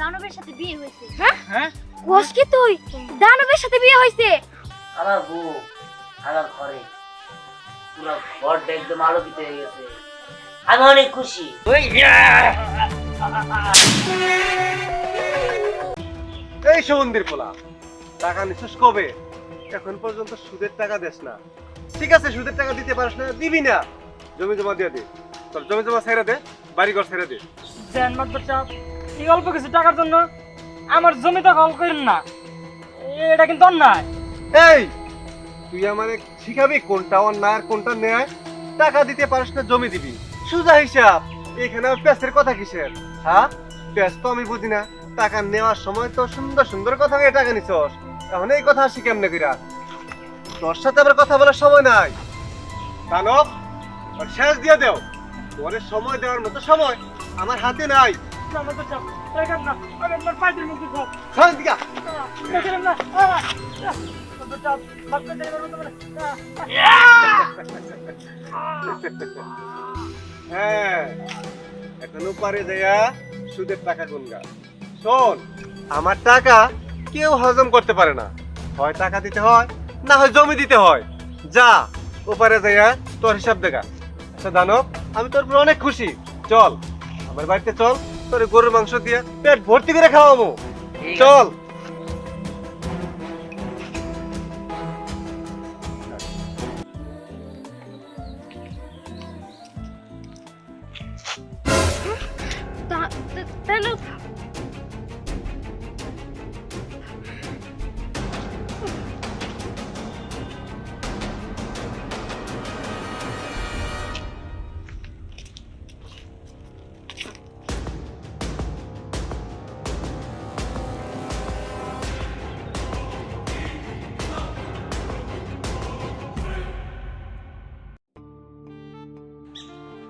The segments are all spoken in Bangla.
দানবের সাথে বিয়ে হয়েছে। হ্যাঁ? কি তুই? দানবের সাথে বিয়ে হয়েছে। আমার বউ আমার ঘরে। পুরো ঘরটা একদম আলোকিত হয়ে গেছে। আমি অনেক খুশি। এই সমন্দির পোলা টাকা নিছিস কবে? এখন পর্যন্ত সুদের টাকা দেস না। ঠিক আছে সুদের টাকা দিতে পারিস না দিবি না। জমি জমা দিয়ে দে। তোর জমি জমা ছেড়ে দে বাড়ি ঘর ছেড়ে দে। দেন মাদ্দার সাহেব এই অল্প কিছু টাকার জন্য আমার জমিটা কল করেন না। এটা কিন্তু অন্যায়। এই তুই আমারে শিখাবি কোনটা অন্যায় আর কোনটা ন্যায়? টাকা দিতে পারিস না জমি দিবি। সুজা হিসাব এখানে পেঁচের কথা কিসের? হ্যাঁ? পেঁচ তো আমি বুঝি না। টাকা নেওয়ার সময় তো সুন্দর সুন্দর কথা নিয়ে টাকা নিছস। এখন এই কথা আসি কেমনে কইরা? তোর সাথে আবার কথা বলার সময় নাই। দানব শেষ দিয়ে দেও। তোরে সময় দেওয়ার মতো সময় আমার হাতে নাই হ্যাঁ এখনও পারে যাইয়া সুদের টাকা গুনগা শোন আমার টাকা কেউ হজম করতে পারে না হয় টাকা দিতে হয় না হয় জমি দিতে হয় যা ওপারে যাইয়া তোর হিসাব দেখা আচ্ছা দানব আমি তোর উপর অনেক খুশি। চল আমার বাড়িতে চল তোর গরুর মাংস দিয়ে পেট ভর্তি করে খাওয়াবো। চল।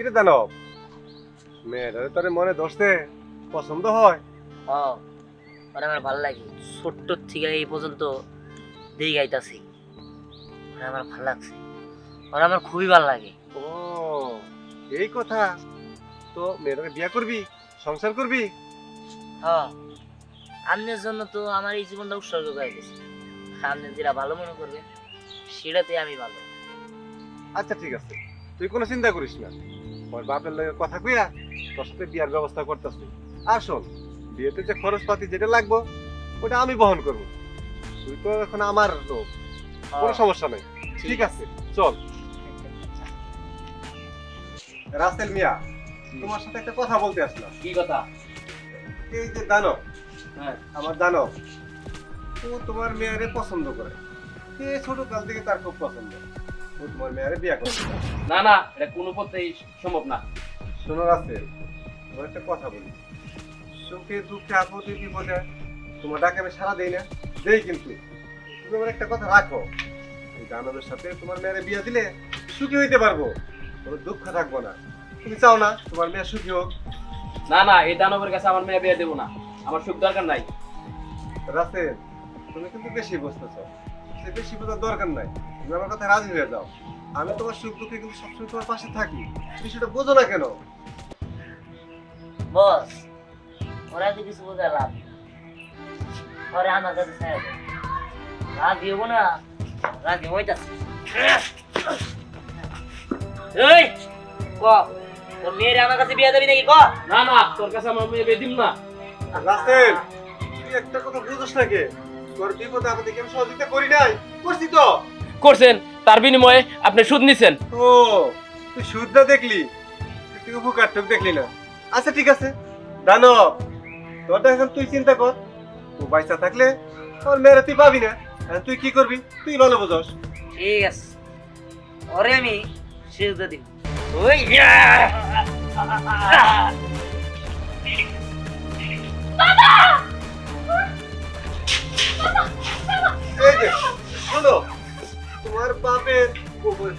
কিরে দানব? মেয়েটারে তোর মনে ধরছে পছন্দ হয়। ও ওরা আমার ভালো লাগে। ছোট্ট থেকে এই পর্যন্ত দিয়ে গাইতাছি। ওরা আমার ভালো লাগছে। ওরা আমার খুবই ভালো লাগে। ও এই কথা? তো মেয়েটাকে বিয়া করবি সংসার করবি? হ্যাঁ আপনার জন্য তো আমার এই জীবনটা উৎসর্গ করে গেছে। আপনি যেটা ভালো মনে করবেন সেটাতে আমি ভালো। আচ্ছা ঠিক আছে। তুই কোনো চিন্তা করিস না। ওর বাপের লগে কথা কইয়া তোর সাথে বিয়ার ব্যবস্থা করতেছি। আর শোন বিয়েতে যে খরচপাতি যেটা লাগবো ওটা আমি বহন করব। তুই তো এখন আমার লোক কোনো সমস্যা নেই। ঠিক আছে চল। রাসেল মিয়া তোমার সাথে একটা কথা বলতে আসলাম। কি কথা? এই যে দানব হ্যাঁ। আমার দানব ও তোমার মেয়ারে পছন্দ করে। সে ছোট কাল থেকে তার খুব পছন্দ। ও তোমার মেয়ারে বিয়া করতে না না এটা কোনো পথেই সম্ভব না। শোনো আছে তোমার একটা কথা বলি। সুখে দুঃখে আপদে বিপদে তোমার ডাকে আমি সারা দেই না দেই কিন্তু। তুমি আমার একটা কথা রাখো। এই দানবের সাথে তোমার মেয়ের বিয়ে দিলে সুখী হইতে পারব কোনো দুঃখ থাকব না। তুমি চাও না তোমার মেয়ে সুখী হোক? না না এই দানবের কাছে আমার মেয়ে বিয়ে দেবো না। আমার সুখ দরকার নাই। রাসেল তুমি কিন্তু বেশি বুঝতেছো। সে বেশি বোঝার দরকার নাই। তুমি আমার কথা রাজি হয়ে যাও। আমি তোমার সুখ দুঃখে কিন্তু সবসময় তোমার পাশে থাকি। তুমি সেটা বোঝো না কেন? বস ওরা তো কিছু বোঝা লাভ। ওরা আমার কাছে ছেড়ে রাজি হব না রাজি হইতাছে। এই ক? তোর মেয়ের আমার কাছে বিয়ে দেবি নাকি ক? না না তোর কাছে আমার মেয়ে বিয়ে দিব না। রাসেল তুই একটা কথা বুঝোস না কে? তোর বিপদে আপদে কেন সহযোগিতা করি নাই। করছি তো। করছেন তার বিনিময়ে আপনি সুদ নিছেন। ও তুই সুদটা দেখলি? তুই উপকার উপকারটুক দেখলি না। আচ্ছা ঠিক আছে। দানব তোরটা এখন তুই চিন্তা কর। ও বাইসা থাকলে তোর মেয়েরা তুই পাবি না। তুই কি করবি? তুই ভালো বোঝস। ঠিক আছে। ওরে আমি দিয়ে দিব। ওই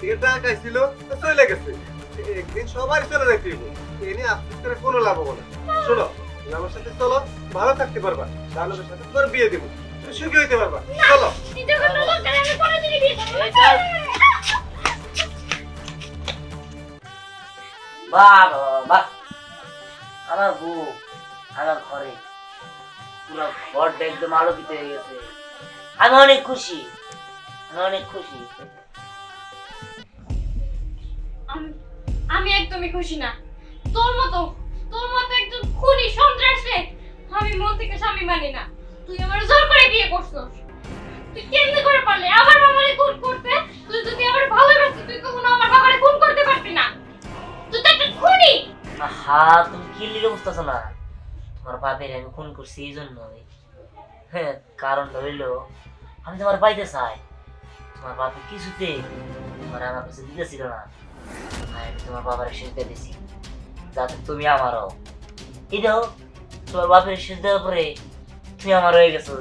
থেকে টাকা ছিল তো চলে গেছে। একদিন সবারই চলে যাইতে হইব। এ নিয়ে আফসোস করে কোনো লাভ হবে না। শোনো তুমি আমার সাথে চলো ভালো থাকতে পারবা। দানবের সাথে তোর বিয়ে দিব। তুমি সুখী হইতে পারবা। চলো। আমার বউ আমার ঘরে। পুরো ঘরটা একদম আলোকিত হয়ে গেছে। আমি অনেক খুশি। আমি অনেক খুশি। আমি একদমই খুশি না। তোর মতো তোর মতো একজন খুনি সন্ত্রাসে আমি মন থেকে স্বামী মানি না। তুই আমার জোর করে বিয়ে করছস। তুই কেমনে করে পারলি? আমার বাবারে খুন করতে? তুই যদি আমার ভালোবাসতি তুই কখনো আমার বাবারে খুন করতে পারতি না। তুই তো একটা খুনি! হা তুমি কি লিখে বুঝতেছো না? তোমার বাপের আমি খুন করছি এই জন্যই। হ্যাঁ কারণ হইল, আমি তোমার পাইতে চাই। তোমার বাপে কিছুতে তোমার আমার কাছে দিতেছিল না। তোমার বাবার সিজদা দিছি। যাতে তুমি আমার হও এই দেখো তোমার বাপের সিজদা পরে তুমি আমার হয়ে গেছো।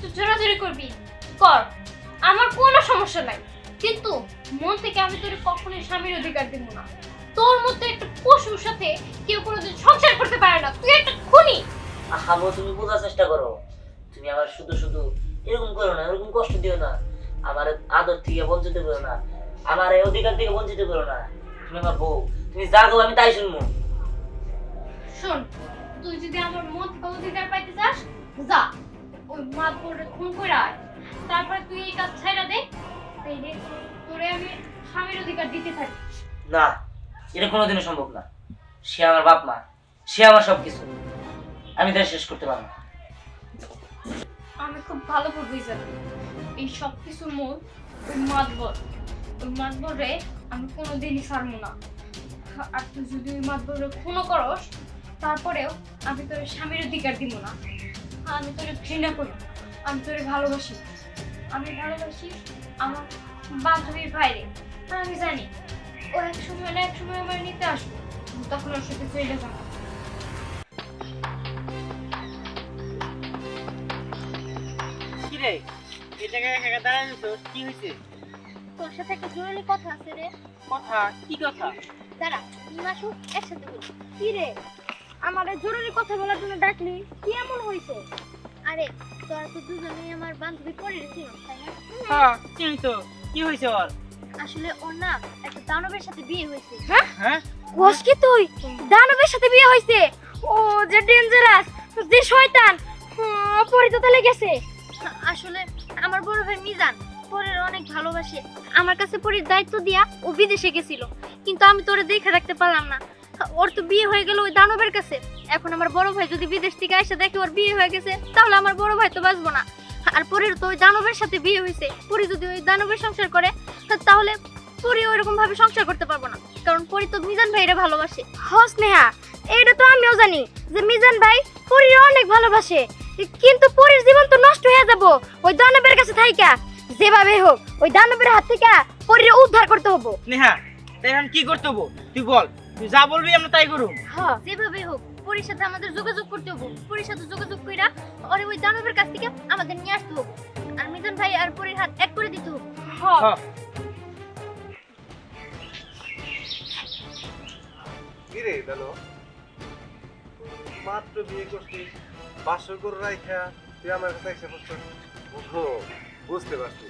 তুই জোরাজোরি করবি? কর আমার কোনো সমস্যা নাই। কিন্তু মন থেকে আমি তোর কখনোই স্বামীর অধিকার দিব না। তোর মতো একটা পশুর সাথে কেউ কোনোদিন সংসার করতে পারে না। তুই একটা খুনি। আহামো তুমি বোঝার চেষ্টা করো। তুমি আমার শুধু শুধু এরকম করো না এরকম কষ্ট দিও না। আমার আদর থেকে বঞ্চিত করো না। আমার এই অধিকার থেকে বঞ্চিত করো না। তুমি আমার বউ। তুমি যা গো আমি তাই শুনব। শোন তুই যদি আমার থেকে অধিকার পাইতে চাস যা। ওই মাত করে খুন করে আয়। তারপর তুই এই কাজ ছাইরা দে। তাইলে তোরে আমি স্বামীর অধিকার দিতে থাকি। না এটা কোনোদিনও সম্ভব না। সে আমার বাপ মা। সে আমার সবকিছু। আমি তাই শেষ করতে পারব না। আমি খুব ভালো করে বুঝলাম। এই সব কিছুর মূল ওই মাতবর। ওই মাতবরে আমি কোনোদিনই ছাড়বো না। আর তুই যদি ওই মাতবরে খুনও করস, তারপরেও আমি তোর স্বামীর অধিকার দিব না। আমি তোরে ঘৃণা করি। আমি তোর ভালোবাসি। আমি ভালোবাসি আমার বান্ধবীর বাইরে আমি জানি ও এক সময় না, এক সময় আমার নিতে আসব। তখন ওর সাথে চলে যাব। কিরে এই জায়গায় একা দাঁড়ানো কি হয়েছে? তোর সাথে একটা জরুরি কথা আছে রে। কথা? কি কথা? দাঁড়া মাসু একসাথে বলি। কি রে? আমার জরুরি কথা বলার জন্য ডাকলি কি এমন হয়েছে? আরে তোরা তো দুজনেই আমার বান্ধবী পরে ছিল তাই না? হ্যাঁ চিনি তো। কি হয়েছে ওর আসলে ওর না একটা দানবের সাথে বিয়ে হয়েছে। হ্যাঁ? কোস কি তুই? দানবের সাথে বিয়ে হয়েছে? ও যে ডেঞ্জারাস যে শয়তান! পরে তো তাহলে গেছে। আসলে আমার বড় ভাই মিজান, পরের অনেক ভালোবাসে। আমার কাছে পরের দায়িত্ব দিয়া ও বিদেশে গেছিল, কিন্তু আমি তোরে দেখে রাখতে পারলাম না। ওর তো বিয়ে হয়ে গেল ওই দানবের কাছে। এখন আমার বড় ভাই যদি বিদেশ থেকে এসে দেখে ওর বিয়ে হয়ে গেছে, তাহলে আমার বড় ভাই তো বাঁচবো না। আর পরের তো ওই দানবের সাথে বিয়ে হয়েছে। পরে যদি ওই দানবের সংসার করে তাহলে পরি ওইরকম ভাবে সংসার করতে পারব না। কারণ পরি তো মিজান ভাইরে ভালোবাসে। হস নেহা এইটা তো আমিও জানি যে মিজান ভাই পরির অনেক ভালোবাসে। কিন্তু পরির জীবন তো নষ্ট হয়ে যাব। ওই দানবের কাছে থাইকা। যেভাবে হোক ওই দানবের হাত থেকে পরির উদ্ধার করতে হব। নেহা তাই এখন কি করতে হব? তুই বল তুই যা বলবি আমরা তাই করুম হ্যাঁ যেভাবে হোক পরির সাথে আমাদের যোগাযোগ করতে হব। পরির সাথে যোগাযোগ কইরা ওরে ওই দানবের কাছ থেকে আমাদের নিয়ে আসতে হব। আর মিজান ভাই আর পরির হাত এক করে দিতে হব। হ্যাঁ কিরে দানো মাত্র বিয়ে করছিস বাসর করে রাইখা তুই আমার কাছে এসে বসছিস বুঝতে পারছি।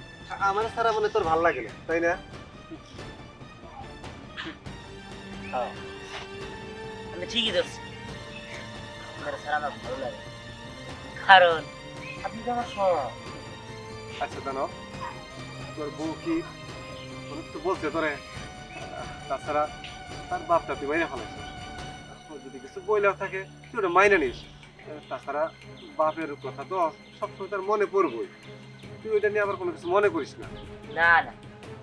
আমার সারা মনে তোর ভালো লাগে না তাই না? হ্যাঁ। আমি ঠিকই ধরছি। আপনার স্যার আমার ভালো লাগে। কারণ আপনি তো আমার সব। আচ্ছা দানব তোর বউ কি? তোর তো বলছে তোরে। তাছাড়া তার বাপটা তুই মাইনে ফেলাইছিস। ও যদি কিছু বইলেও থাকে তুই ওটা মাইনে নিস। তাছাড়া বাপের কথা তো সবসময় তার মনে পড়বই। তুই ওইটা নিয়ে আবার কোনো কিছু মনে করিস না। না না।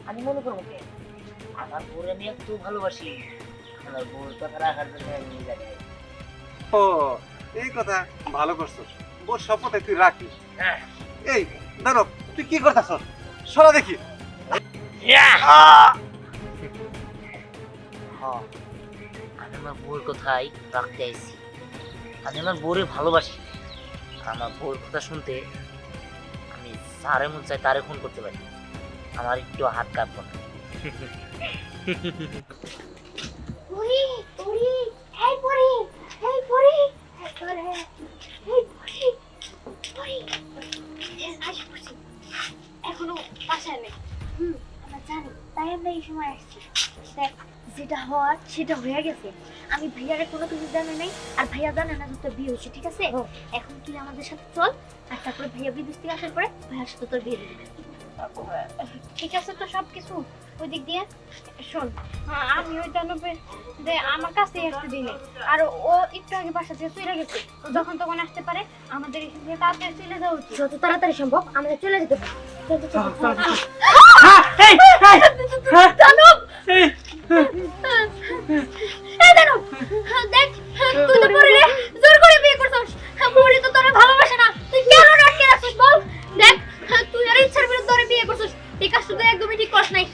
আমি মনে করব আমার বউর আমি একটু ভালোবাসি। আমার বউর কথা রাখার জন্য আমি নিয়ে ও এই কথা ভালো করছস। বোর শপথে তুই রাখিস। হ্যাঁ। এই দানব তুই কি করতেছ সরা দেখি। হ্যাঁ। আমার বউর কথাই রাখতে আইছি। আমি আমার বউরে ভালোবাসি। আমার বউর কথা শুনতে আমি যারে মন চাই তারে ফোন করতে পারি। আমার একটু হাত কাঁপবো না। এখনও বাসায় নেই। হুম, আমরা জানি। তাই আমরা এই সময় আসছি। দেখ। যেটা হওয়ার সেটা হয়ে গেছে আমি ভাইয়ারে কোনো কিছু জানে নাই আর ভাইয়া জানে না তোর বিয়ে হয়েছে ঠিক আছে এখন তুই আমাদের সাথে চল আর তারপরে ভাইয়া বিদেশ থেকে আসার পরে ভাইয়ার সাথে তোর বিয়ে দিবে ঠিক আছে তো সব কিছু ওই দিক দিয়ে শোন আমি ওই দানবে যে আমার কাছেই আসতে দিলে আর ও একটু আগে বাসা থেকে চলে গেছে যখন তখন আসতে পারে আমাদের এখান থেকে তাড়াতাড়ি চলে যাওয়া উচিত যত তাড়াতাড়ি সম্ভব আমাদের চলে যেতে হবে। হ্যাঁ, হ্যাঁ, দানব এই, দানব দেখ তুই তো জোর করে বিয়ে করছিস। পরি তো তোরে ভালোবাসে না। তুই কেন আটকে রাখছিস বল? দেখ তুই আর ইচ্ছার বিরুদ্ধে বিয়ে করছিস। এই কাজটা তুই একদমই ঠিক করছ নাই।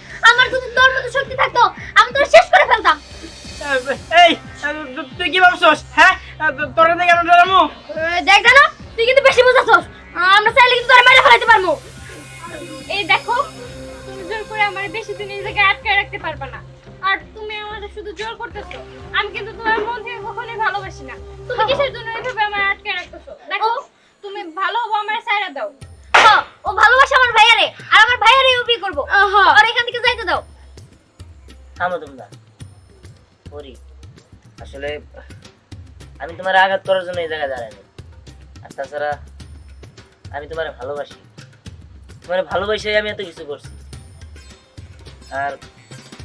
দাও। ও ভালোবাসে আমার ভাইয়ারে আর আমার ভাইয়ারে ও বিয়ে করব। আর এখান থেকে যাইতে দাও। থামো তোমরা। পরি আসলে আমি তোমার আঘাত করার জন্য এই জায়গায় দাঁড়াইনি। আর তাছাড়া আমি তোমার ভালোবাসি। তোমার ভালোবাসে আমি এত কিছু করছি। আর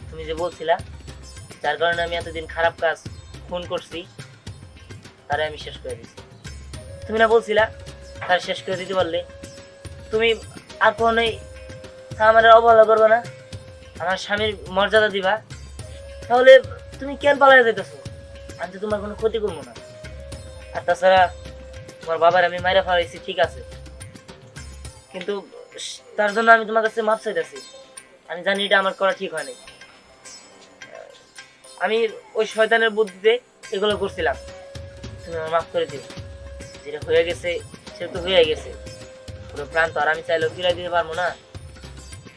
তুমি যে বলছিলা যার কারণে আমি এতদিন খারাপ কাজ খুন করছি তারে আমি শেষ করে দিছি। তুমি না বলছিলা তার শেষ করে দিতে পারলে, তুমি আর কখনোই আমার অবহেলা করবে না, আমার স্বামীর মর্যাদা দিবা, তাহলে তুমি কেন পালাই যেতেছো আমি তো তোমার কোনো ক্ষতি করব না। আর তাছাড়া তোমার বাবার আমি মাইরা ফেলাইছি, ঠিক আছে। কিন্তু তার জন্য আমি তোমার কাছে মাপ চাইতেছি। আমি জানি এটা আমার করা ঠিক হয়নি আমি ওই শয়তানের বুদ্ধিতে এগুলো করছিলাম। তুমি আমার মাফ করে দিও। যেটা হয়ে গেছে সেটা তো হয়ে গেছে। পুরো প্রাণ তো আর আমি চাইলেও ফিরে দিতে পারব না।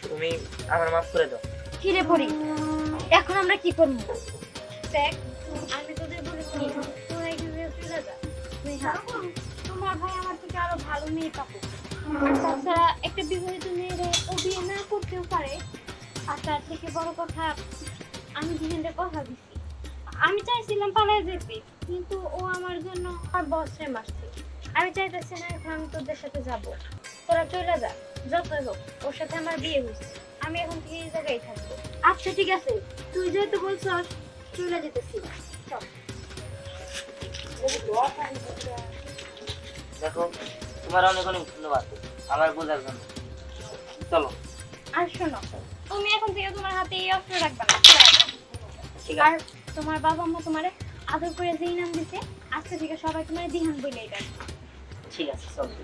তুমি আমার মাফ করে দাও। ফিরে পড়ি এখন আমরা কি করব? দেখ, আমি তোদের বলেছি তোরা এখানে চলে যা। তোমার ভাই আমার থেকে আরও ভালো মেয়ে পাবো। তাছাড়া একটা বিবাহিত মেয়েরে ও বিয়ে না করতেও পারে। আর তার থেকে বড় কথা, আমি দুজনের কথা দিছি। আমি চাইছিলাম পালায় যেতে, কিন্তু ও আমার জন্য আর বসে মারছে। আমি চাইতেছি না এখন আমি তোদের সাথে যাব। তোরা চলে যা যতই হোক ওর সাথে আমার বিয়ে হয়েছে। আমি এখন থেকে এই জায়গায় থাকব। আচ্ছা ঠিক আছে। তুই যেহেতু বলছস চলে যেতেছি। চল। দেখো তোমার অনেক অনেক ধন্যবাদ। আমার বোঝার জন্য। চলো। আর শোনো তুমি এখন থেকে তোমার হাতে এই অস্ত্র রাখবা না। ঠিক আর তোমার বাবা মা তোমারে আদর করে যেই নাম দিছে আজকে থেকে সবাই তোমার দিহান বলেই ডাকবে ঠিক আছে চলো।